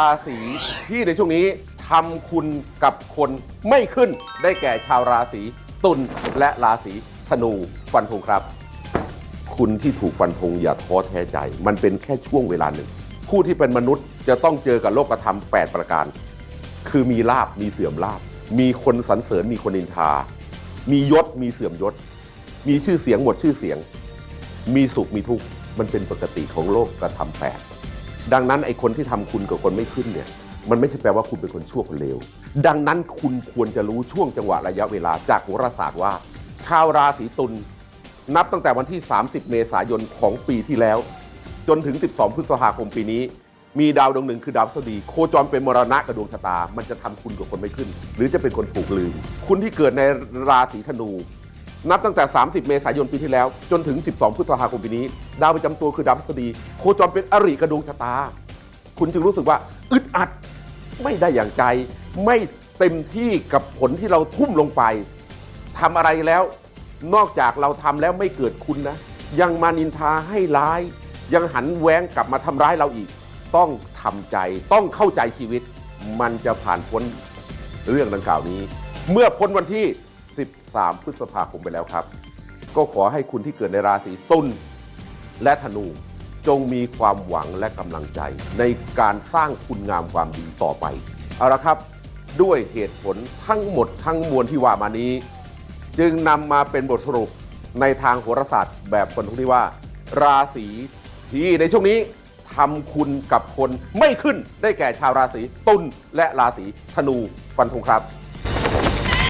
ราศีที่ในช่วงนี้ทำคุณกับคนไม่ขึ้นได้แก่ชาวราศีตุลและราศีธนูฟันธงครับ คุณที่ถูกฟันธงอย่าท้อแท้ใจ มันเป็นแค่ช่วงเวลาหนึ่ง ผู้ที่เป็นมนุษย์จะต้องเจอกับโลกธรรม 8 ประการ คือมีลาบมีเสื่อมลาบ มีคนสรรเสริญมีคนนินทา มียศมีเสื่อมยศ มีชื่อเสียงหมดชื่อเสียง มีสุขมีทุกข์มันเป็นปกติของโลกกระทำแปด ดังนั้นไอ้คนที่ทำคุณกับคนไม่ขึ้นเนี่ยมันไม่ใช่แปลว่าคุณเป็นคนชั่วคนเลวดังนั้นคุณควรจะรู้ช่วงจังหวะระยะเวลาจากโหราศาสตร์ว่า ชาวราศีตุลนับตั้งแต่วันที่ 30 เมษายนของปีที่แล้ว จนถึง 12 พฤษภาคมปีนี้ มีดาวดวงหนึ่งคือดาวพฤหัสบดีโคจรเป็นมรณะกับดวงชะตา มันจะทำคุณกับคนไม่ขึ้น หรือจะเป็นคนถูกลืม คุณที่เกิดในราศีธนู นับตั้งแต่ 30 เมษายนปีที่แล้ว จนถึง 12 พฤษภาคมปีนี้ ดาวประจำตัวคือดาวพฤหัสบดีโคจรเป็นอริกับดวงชะตา คุณจึงรู้สึกว่าอึดอัดไม่ได้อย่างใจ ไม่เต็มที่กับผลที่เราทุ่มลงไปทำอะไรแล้วนอกจากเราทำแล้วไม่เกิดคุณนะ ยังมานินทาให้ร้าย ยังหันแว้งกลับมาทำร้ายเราอีก ต้องทำใจต้องเข้าใจชีวิต มันจะผ่านพ้นเรื่องดังกล่าวนี้ เมื่อพ้นวันที่ 13 พฤษภาคมไปแล้วครับ ก็ขอให้คุณที่เกิดในราศีตุลและธนูจงมีความหวังและกำลังใจ ในการสร้างคุณงามความดีต่อไป เอาละครับ ด้วยเหตุผลทั้งหมดทั้งมวลที่ว่ามานี้ จึงนำมาเป็นบทสรุปในทางโหราศาสตร์แบบคนทุกที่ว่า ราศีที่ในช่วงนี้ทำคุณกับคนไม่ขึ้นได้แก่ชาวราศีตุลและราศีธนูฟันธงครับ